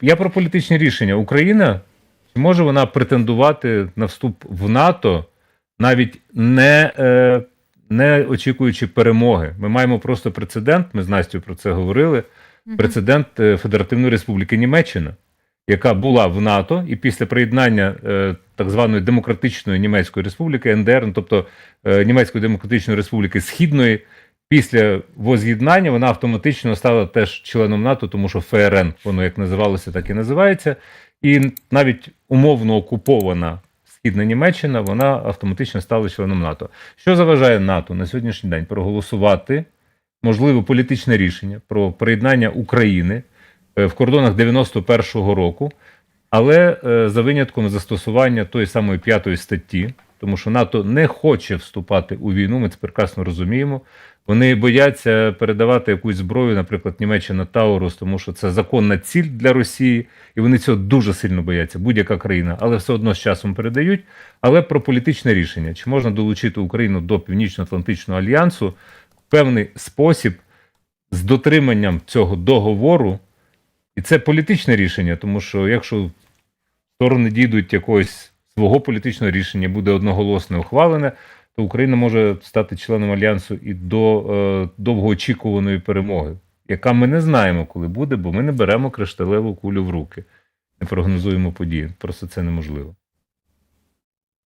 я про політичні рішення. Україна чи може вона претендувати на вступ в НАТО, навіть не, е, не очікуючи перемоги? Ми маємо просто прецедент. Ми з Настю про це говорили. Прецедент е, Федеративної Республіки Німеччина, яка була в НАТО, і після приєднання е, так званої Демократичної Німецької Республіки НДР, ну, тобто е, Німецької Демократичної Республіки Східної, після воз'єднання вона автоматично стала теж членом НАТО, тому що ФРН, воно як називалося, так і називається. І навіть умовно окупована Східна Німеччина, вона автоматично стала членом НАТО. Що заважає НАТО на сьогоднішній день проголосувати можливе політичне рішення про приєднання України е, в кордонах 91-го року, але е, за винятком застосування тої самої п'ятої статті, тому що НАТО не хоче вступати у війну, ми це прекрасно розуміємо. Вони бояться передавати якусь зброю, наприклад, Німеччина Таурус, тому що це законна ціль для Росії, і вони цього дуже сильно бояться, будь-яка країна, але все одно з часом передають. Але про політичне рішення: чи можна долучити Україну до Північно-Атлантичного альянсу в певний спосіб з дотриманням цього договору, і це політичне рішення, тому що якщо сторони дійдуть якогось свого політичного рішення, буде одноголосно ухвалене, то Україна може стати членом альянсу і до е, довгоочікуваної перемоги, яка ми не знаємо, коли буде, бо ми не беремо кришталеву кулю в руки, не прогнозуємо події. Просто це неможливо.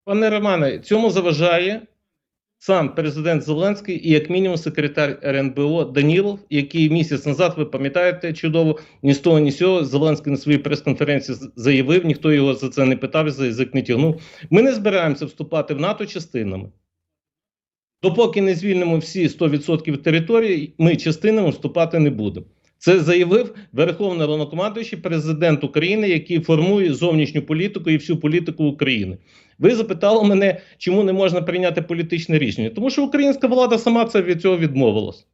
Пане Романе, цьому заважає сам президент Зеленський і, як мінімум, секретар РНБО Данілов, який місяць назад, ви пам'ятаєте чудово, ні з того, ні з цього Зеленський на своїй прес-конференції заявив, ніхто його за це не питав, за язик не тягнув. Ми не збираємося вступати в НАТО частинами. Допоки не звільнимо всі 100% території, ми частинами вступати не будемо. Це заявив Верховний Головнокомандуючий президент України, який формує зовнішню політику і всю політику України. Ви запитали мене, чому не можна прийняти політичне рішення? Тому що українська влада сама це від цього відмовилась.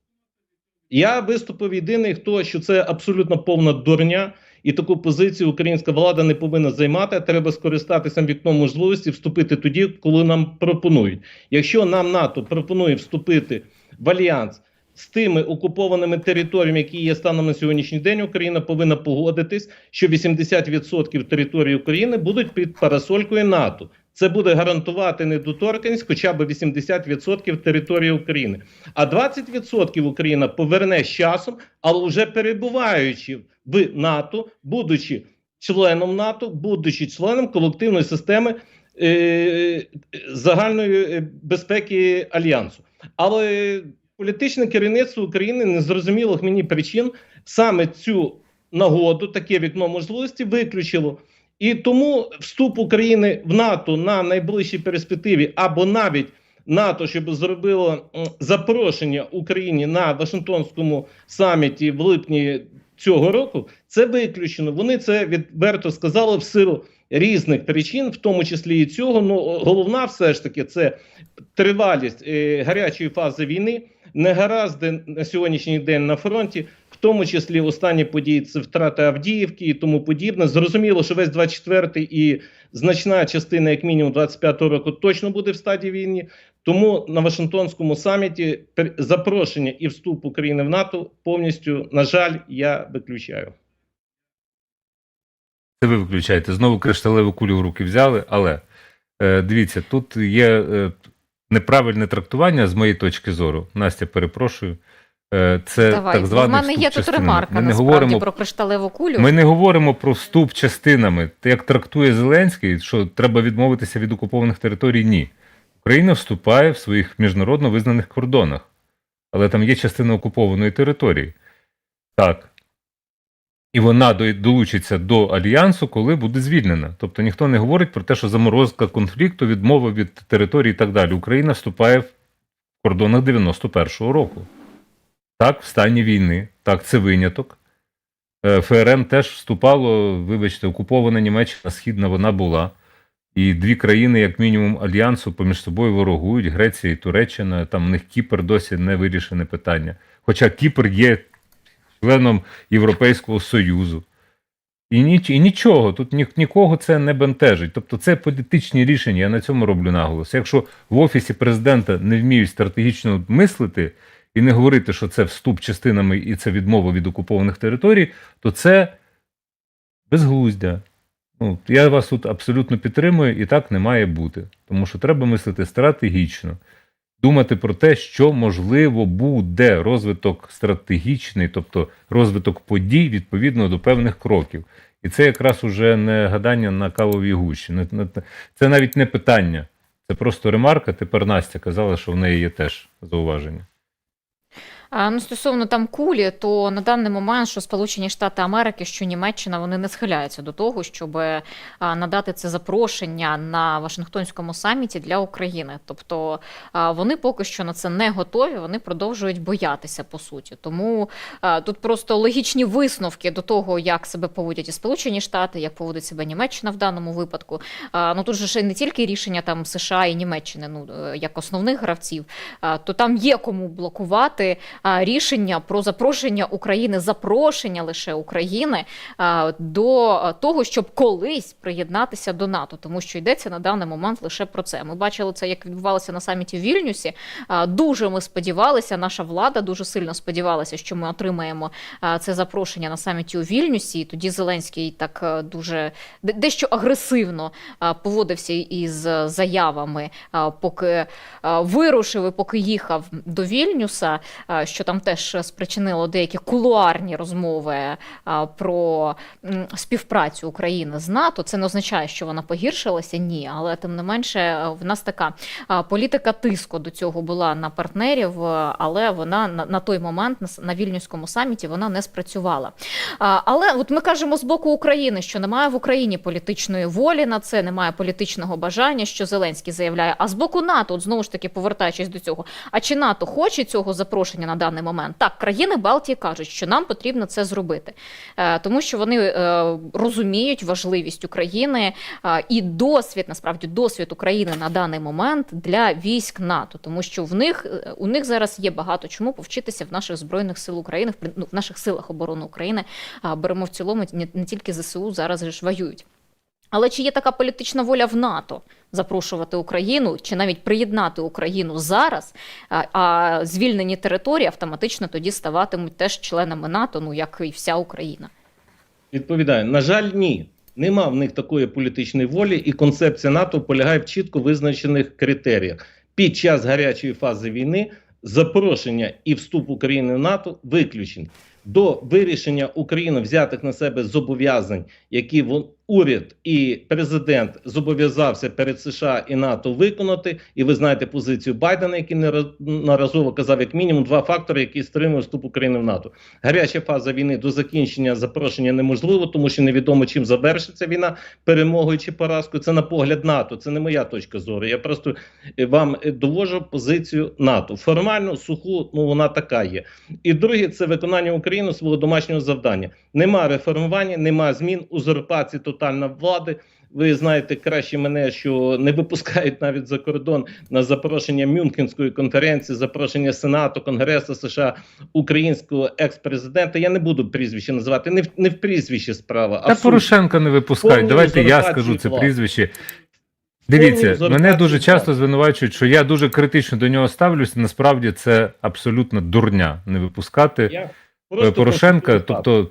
Я виступив єдиний, хто що це абсолютно повна дурня, і таку позицію українська влада не повинна займати. Треба скористатися вікном можливості вступити тоді, коли нам пропонують. Якщо нам НАТО пропонує вступити в альянс з тими окупованими територіями, які є станом на сьогоднішній день, Україна повинна погодитись, що 80% території України будуть під парасолькою НАТО. Це буде гарантувати недоторканність хоча б 80% території України. А 20% Україна поверне з часом, але вже перебуваючи в НАТО, будучи членом НАТО, будучи членом колективної системи е, загальної е, безпеки альянсу. Але політичне керівництво України незрозумілих мені причин саме цю нагоду, таке вікно можливості виключило. І тому вступ України в НАТО на найближчій перспективі або навіть НАТО, щоб зробило запрошення Україні на Вашингтонському саміті в липні цього року, це виключено. Вони це відверто сказали в силу різних причин, в тому числі і цього. Ну головна, все ж таки, це тривалість е, гарячої фази війни, негаразди на сьогоднішній день на фронті, в тому числі останні події це втрата Авдіївки і тому подібне. Зрозуміло, що весь 24-й і значна частина, як мінімум 25-го року, точно буде в стадії війни. Тому на Вашингтонському саміті запрошення і вступ України в НАТО повністю, на жаль, я виключаю. Це ви виключаєте. Знову кришталеву кулю в руки взяли, але е, дивіться, тут є е, неправильне трактування з моєї точки зору. Настя, перепрошую. Е, це Давай, так бо званий в мене є тут ремарка Ми не насправді говоримо про кришталеву кулю. Ми не говоримо про вступ частинами. Те, як трактує Зеленський, що треба відмовитися від окупованих територій, ні. Україна вступає в своїх міжнародно визнаних кордонах, але там є частина окупованої території. Так. І вона долучиться до альянсу, коли буде звільнена. Тобто ніхто не говорить про те, що заморозка конфлікту, відмова від території і так далі. Україна вступає в кордонах 91-го року. Так, в стані війни. Так, це виняток. Е, ФРН теж вступало, вибачте, окупована Німеччина Східна вона була. І дві країни, як мінімум, альянсу поміж собою ворогують Греція і Туреччина. Там в них Кіпр досі не вирішене питання. Хоча Кіпр є членом Європейського Союзу. І, ніч, і нічого, тут ні, нікого це не бентежить. Тобто це політичні рішення, я на цьому роблю наголос. Якщо в Офісі президента не вміють стратегічно мислити і не говорити, що це вступ частинами і це відмова від окупованих територій, то це безглуздя. Ну, я вас тут абсолютно підтримую, і так не має бути. Тому що треба мислити стратегічно, думати про те, що можливо буде розвиток стратегічний, тобто розвиток подій відповідно до певних кроків. І це якраз уже не гадання на кавовій гущі. Це навіть не питання. Це просто ремарка. Тепер Настя казала, що в неї є теж зауваження. Ну, стосовно там кулі, то на даний момент, що Сполучені Штати Америки, що Німеччина, вони не схиляються до того, щоб надати це запрошення на Вашингтонському саміті для України. Тобто вони поки що на це не готові, вони продовжують боятися по суті. Тому тут просто логічні висновки до того, як себе поводять і Сполучені Штати, як поводить себе Німеччина в даному випадку. Ну тут же ще не тільки рішення там США і Німеччини, ну е, як основних гравців, то там є кому блокувати рішення про запрошення України, запрошення лише України до того, щоб колись приєднатися до НАТО, тому що йдеться на даний момент лише про це. Ми бачили це, як відбувалося на саміті в Вільнюсі. Дуже ми сподівалися, наша влада дуже сильно сподівалася, що ми отримаємо це запрошення на саміті у Вільнюсі. І тоді Зеленський так е, дуже дещо агресивно поводився із заявами, поки вирушив і поки їхав до Вільнюса, що там теж спричинило деякі кулуарні розмови про співпрацю України з НАТО. Це не означає, що вона погіршилася, ні, але тим не менше е, в нас така політика тиску до цього була на партнерів, е, але вона на, на той момент на, вільнюському саміті вона не спрацювала. Але от ми кажемо з боку України, що немає в Україні політичної волі на це, немає політичного бажання, що Зеленський заявляє. А з боку НАТО, от знову ж таки повертаючись до цього, а чи НАТО хоче цього запрошення на даний момент? Так, країни Балтії кажуть, що нам потрібно це зробити, Е, тому що вони е, розуміють важливість України е, і досвід, насправді досвід України на даний момент для військ НАТО, тому що в них у них зараз є багато чому повчитися в наших збройних сил України, в ну, наших силах оборони України. Беремо в цілому не тільки ЗСУ зараз ж воюють. Але чи є така політична воля в НАТО запрошувати Україну, чи навіть приєднати Україну зараз, а, звільнені території автоматично тоді ставатимуть теж членами НАТО, ну як і вся Україна? Відповідаю, на жаль, ні. Нема в них такої політичної волі, і концепція НАТО полягає в чітко визначених критеріях. Під час гарячої фази війни запрошення і вступ України в НАТО виключені. До вирішення України взятих на себе зобов'язань, які уряд і президент зобов'язався перед США і НАТО виконати. І ви знаєте позицію Байдена, який неразово казав як мінімум два фактори, які стримують вступ України в НАТО. Гаряча фаза війни до закінчення запрошення неможливо, тому що невідомо чим завершиться війна перемогою чи поразкою. Це на погляд НАТО. Це не моя точка зору. Я просто е, вам е, довожу позицію НАТО. Формально суху, ну вона така є. І друге, це виконання України свого домашнього завдання. Нема реформування, нема змін, узурпації тотальна влади. Ви знаєте краще мене, що не випускають навіть за кордон на запрошення Мюнхенської конференції, запрошення Сенату, Конгресу США, українського екс-президента. Я не буду прізвище називати. Не в не в прізвищі справа, а Та. Порошенка не випускають. Давайте я скажу це прізвище. Дивіться, мене дуже часто звинувачують, що я дуже критично до нього ставлюся. Насправді це абсолютно дурня не випускати Я е, Порошенка. Тобто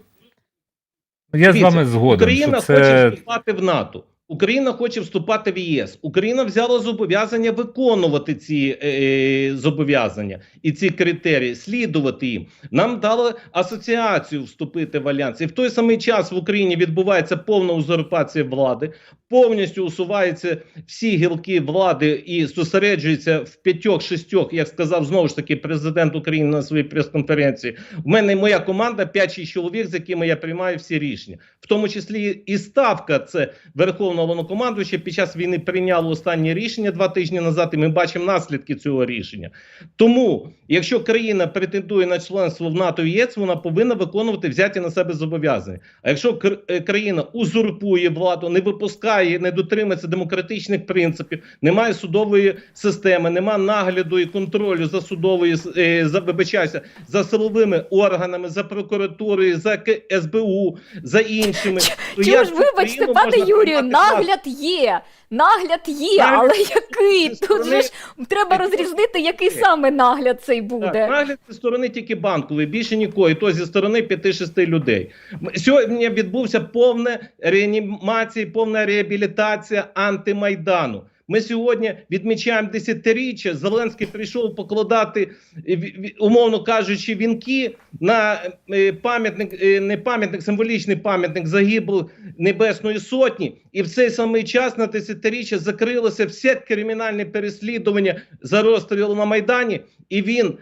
я з вами згоден, Україна що хоче вступати в НАТО. Україна хоче вступати в ЄС. Україна взяла зобов'язання виконувати ці е, зобов'язання і ці критерії, слідувати їм. Нам дали асоціацію вступити в альянс. І в той самий час в Україні відбувається повна узурпація влади, повністю усуваються всі гілки влади і зосереджуються в п'ятьох-шістьох, як сказав знову ж таки президент України на своїй прес-конференції. В мене моя команда 5-6 чоловік, з якими я приймаю всі рішення, в тому числі і ставка це Верховного Головнокомандуюча під час війни прийняло останнє рішення два тижні назад, і ми бачимо наслідки цього рішення. Тому, якщо країна претендує на членство в НАТО і ЄС, вона повинна виконувати взяті на себе зобов'язання. А якщо е, країна узурпує владу, не випускає, не дотримується демократичних принципів, немає судової системи, немає нагляду і контролю за судовою е, за вибачаюся, за силовими органами, за прокуратурою, за СБУ, за іншими, то ж вибачте, пане Юрію, приймати нагляд є, нагляд є, Нагляд але який? Тут же ж треба розрізнити, який саме нагляд цей Так, буде. нагляд зі сторони тільки банкової, більше нікого, і то зі сторони 5-6 людей. Сьогодні відбувся повна реанімація, повна реабілітація антимайдану. Ми сьогодні відмічаємо десятиріччя. Зеленський прийшов покладати, е, умовно кажучи, вінки на е, пам'ятник, е, не пам'ятник, символічний пам'ятник загиблих Небесної Сотні. І в цей самий час на десятиріччя закрилося все кримінальне переслідування за розстріл на Майдані, і він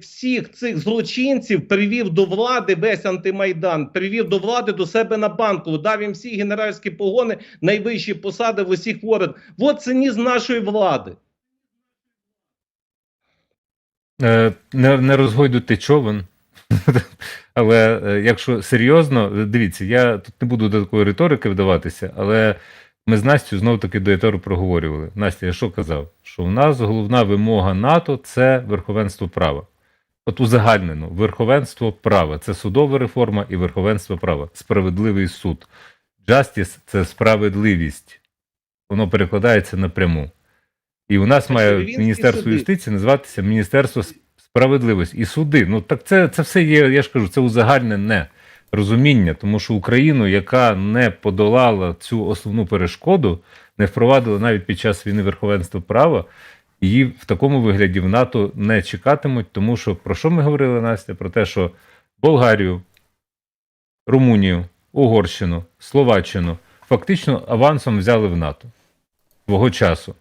всіх цих злочинців привів до влади весь антимайдан, привів до влади до себе на банку, дав їм всі генеральські погони, найвищі посади в усіх ворот. От цинізм нашої влади. Е, не, не розгойдуйте човен. Але е, якщо серйозно, дивіться, я тут не буду до такої риторики вдаватися, але ми з Настю знов таки до етеру проговорювали. Настя, я що казав? Що в нас головна вимога НАТО це верховенство права. От узагальнено, верховенство права це судова реформа і верховенство права, справедливий суд. Justice – це справедливість. Воно перекладається напряму. І у нас має Міністерство суди. юстиції називатися Міністерство справедливості і суди. Ну так це, це все є, я ж кажу, це узагальнене розуміння, тому що Україну, яка не подолала цю основну перешкоду, не впровадила навіть під час війни верховенства права, її в такому вигляді в НАТО не чекатимуть, тому що про що ми говорили, Настя? Про те, що Болгарію, Румунію, Угорщину, Словаччину фактично авансом взяли в НАТО свого часу.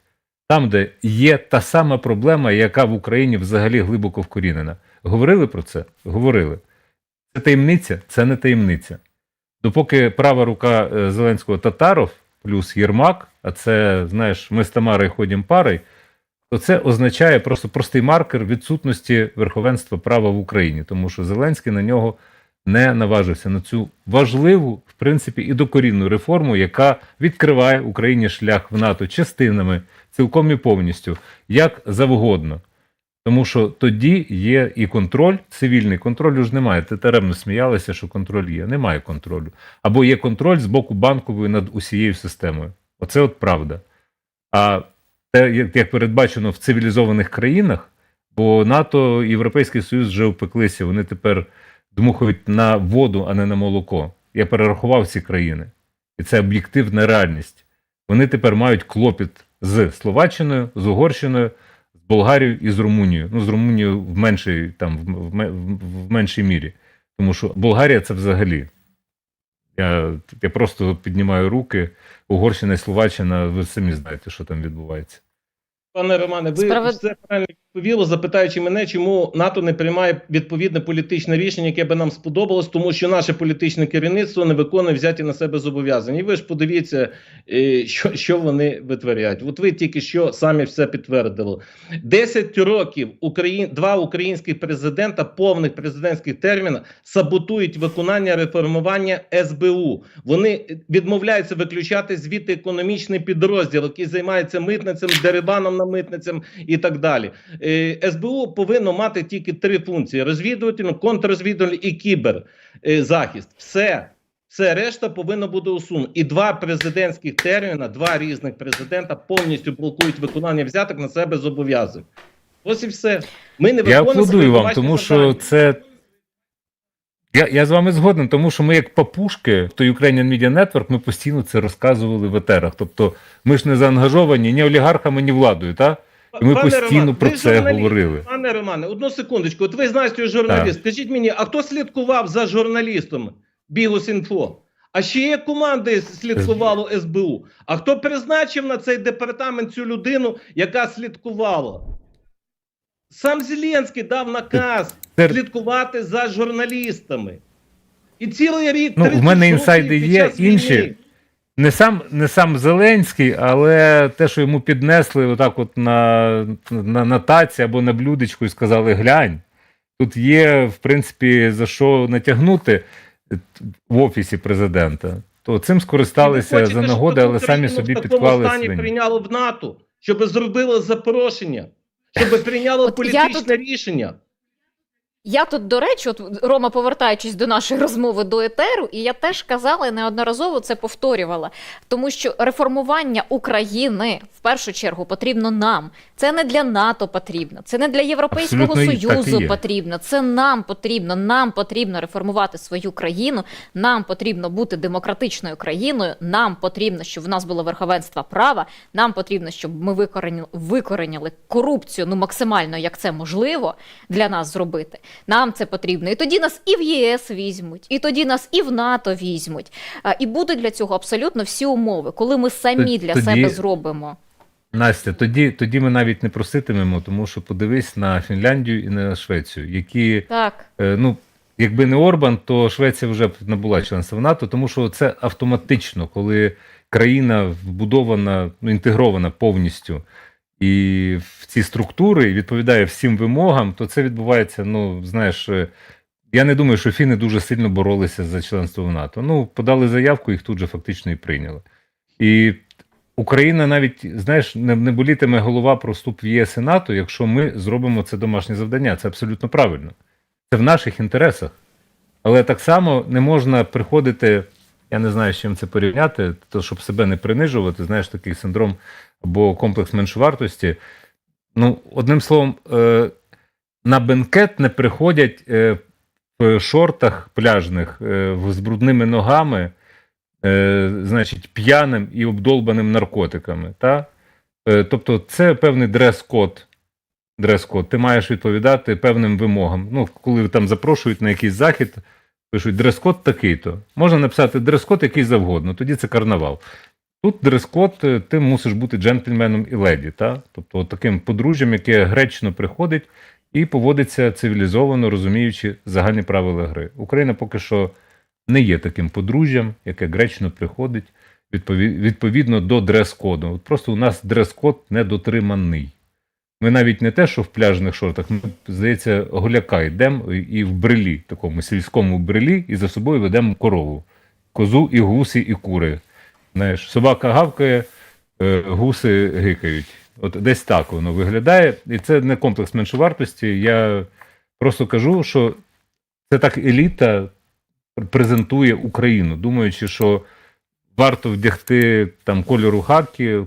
Там, де є та сама проблема, яка в Україні взагалі глибоко вкорінена. Говорили про це? Говорили. Це таємниця? Це не таємниця. Допоки права рука е, Зеленського Татаров плюс Єрмак, а це, знаєш, ми з Тамарою ходимо парою, то це означає просто простий маркер відсутності верховенства права в Україні, тому що Зеленський на нього не наважився на цю важливу, в принципі, і докорінну реформу, яка відкриває Україні шлях в НАТО частинами, цілком і повністю, як завгодно. Тому що тоді є і контроль, цивільний контролю ж немає. Ти таремно сміялися, що контроль є. Немає контролю. Або є контроль з боку банкової над усією системою. Оце от правда. А те, як- передбачено в цивілізованих країнах, бо НАТО і Європейський Союз вже впеклися, вони тепер дмухають на воду, а не на молоко. Я перерахував ці країни. І це об'єктивна реальність. Вони тепер мають клопіт з Словаччиною, з Угорщиною, з Болгарією і з Румунією. Ну, з Румунією в меншій, там, в, в, в меншій мірі. Тому що Болгарія це взагалі. Я, я просто піднімаю руки. Угорщина і Словаччина, ви самі знаєте, що там відбувається. Пане Романе, ви Справед- все правильно відповіли, запитаючи мене, чому НАТО не приймає відповідне політичне рішення, яке би нам сподобалось, тому що наше політичне керівництво не виконує взяті на себе зобов'язання. І ви ж подивіться, е, що, що вони витворяють. От ви тільки що самі все підтвердили. 10 років Україн... два українських президента, повних президентських термінах, саботують виконання реформування СБУ. Вони відмовляються виключати звідти економічний підрозділ, який займається митницем, дерибаном на митницям і так далі. СБУ повинно мати тільки три функції: розвідувальну, контррозвідувальну і кіберзахист. Все. Все решта повинно буде усунути. І два президентських терміна, два різних президента повністю блокують виконання взяток на себе зобов'язань. Ось і все. Ми не Я аплодую вам, тому що це. Я, я з вами згоден, тому що ми, як папушки, в той Ukrainian Media Network, ми постійно це розказували в етерах. Тобто ми ж не заангажовані ні олігархами, ні владою, так? І ми Пане постійно Роман, про це журналіст. говорили. Пане Романе, одну секундочку. От ви знаєте, журналіст. Скажіть мені, а хто слідкував за журналістом Бігус.Інфо? А ще є команди слідкувало СБУ. А хто призначив на цей департамент цю людину, яка слідкувала? Сам Зеленський дав наказ Це- слідкувати за журналістами. І цілий рік Ну, в 30 мене років інсайди під є час інші. Не сам, не сам Зеленський, але те, що йому піднесли отак от на, на, на таці або на блюдечку і сказали: глянь, тут є, в принципі, за що натягнути в офісі президента. То цим скористалися хочете, за нагоди, але самі собі в підклали стані свині. прийняло в НАТО, щоб зробило запрошення, щоб прийняло я політичне рішення. Я тут, до речі, от Рома, повертаючись до нашої розмови до етеру, і я теж казала і неодноразово це повторювала. Тому що реформування України в першу чергу потрібно нам. Це не для НАТО потрібно, це не для Європейського Абсолютно Союзу потрібно. Це нам потрібно. Нам потрібно реформувати свою країну. Нам потрібно бути демократичною країною. Нам потрібно, щоб в нас було верховенство права. Нам потрібно, щоб ми викореніли, викореніли корупцію ну максимально, як це можливо для нас зробити. Нам це потрібно. І тоді нас і в ЄС візьмуть, і тоді нас і в НАТО візьмуть. І будуть для цього абсолютно всі умови, коли ми самі для Тоді- себе зробимо. Настя, тоді, тоді ми навіть не проситимемо, тому що подивись на Фінляндію і на Швецію, які Так. Е, ну, якби не Орбан, то Швеція вже б набула членства в НАТО, тому що це автоматично, коли країна вбудована, ну, інтегрована повністю і в ці структури відповідає всім вимогам, то це відбувається, ну, знаєш. е, Я не думаю, що фіни дуже сильно боролися за членство в НАТО. Ну, подали заявку, їх тут же фактично і прийняли. І Україна навіть, знаєш, не, не болітиме голова про вступ в ЄС і НАТО, якщо ми зробимо це домашнє завдання. Це абсолютно правильно. Це в наших інтересах. Але так само не можна приходити, я не знаю, з чим це порівняти, то щоб себе не принижувати, знаєш, такий синдром або комплекс меншовартості. Ну, одним словом, е, на бенкет не приходять е, в шортах пляжних е, з брудними ногами, значить, п'яним і обдолбаним наркотиками. Та? Тобто, це певний дрес-код. Дрес-код. Ти маєш відповідати певним вимогам. Ну, коли там запрошують на якийсь захід, пишуть дрес-код такий-то. Можна написати дрес-код який завгодно, тоді це карнавал. Тут дрес-код, е, ти мусиш бути джентльменом і леді, та? тобто таким подружжям, яке гречно приходить і поводиться цивілізовано, розуміючи загальні правила гри. Україна поки що не є таким подружжям, яке гречно приходить відповідно до дрес-коду. Просто у нас дрес-код недотриманий. Ми навіть не те, що в пляжних шортах, ми, здається, голяка йдемо і в брелі, такому сільському брелі, і за собою ведемо корову. Козу і гуси, і кури. Знаєш, собака гавкає, е, гуси гикають. От десь так воно виглядає. І це не комплекс меншовартості. Я просто кажу, що це так еліта презентує Україну, думаючи, що варто вдягти там кольору хакі,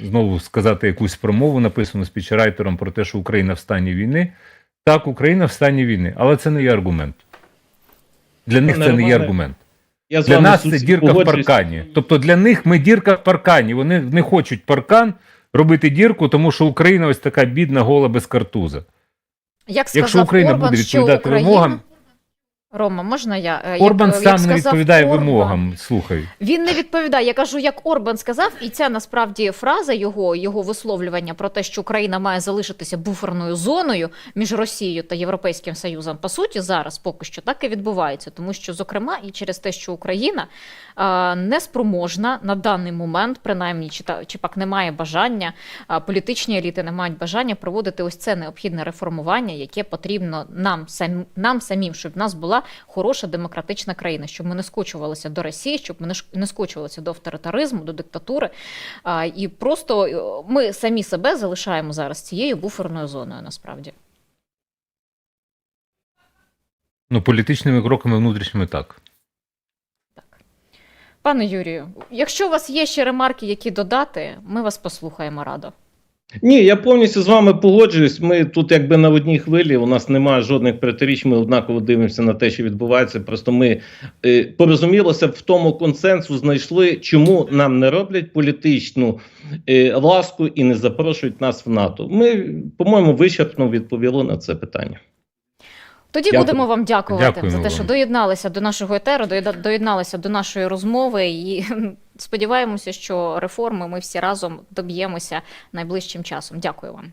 знову сказати якусь промову, написану спічрайтером про те, що Україна в стані війни. Так, Україна в стані війни, але це не є аргумент. Для них Пане це не є аргумент. Я Для нас це дірка в паркані. Тобто для них ми дірка в паркані. Вони не хочуть паркан робити дірку, тому що Україна ось така бідна, гола без картуза. Як сказав Якщо Україна Орбан, буде відповідати Україна... вимогам, Рома, можна я? Е, Орбан як, сам як не відповідає Орбан, вимогам. Слухай. Він не відповідає. Я кажу, як Орбан сказав, і ця насправді фраза його, його висловлювання про те, що Україна має залишитися буферною зоною між Росією та Європейським Союзом. По суті, зараз поки що так і відбувається, тому що, зокрема, і через те, що Україна а, не спроможна на даний момент, принаймні, чи та чи пак не має бажання, а, політичні еліти не мають бажання проводити ось це необхідне реформування, яке потрібно нам сам, нам самим, щоб в нас була хороша демократична країна, щоб ми не скочувалися до Росії, щоб ми не скочувалися до авторитаризму, до диктатури. А, і просто е, ми самі себе залишаємо зараз цією буферною зоною. Насправді, Ну, політичними кроками внутрішніми так. пане Юрію, якщо у вас є ще ремарки, які додати, ми вас послухаємо радо. Ні, я повністю з вами погоджуюсь. Ми тут якби на одній хвилі, у нас немає жодних протиріч, ми однаково дивимося на те, що відбувається. Просто ми е, порозумілося в тому консенсу, знайшли, чому нам не роблять політичну е, ласку і не запрошують нас в НАТО. Ми, по-моєму, вичерпно відповіли на це питання. Тоді Дякую. будемо вам дякувати Дякуємо за те, що вам. доєдналися до нашого етеру, доєдналися до нашої розмови. І сподіваємося, що реформи ми всі разом доб'ємося найближчим часом. Дякую вам.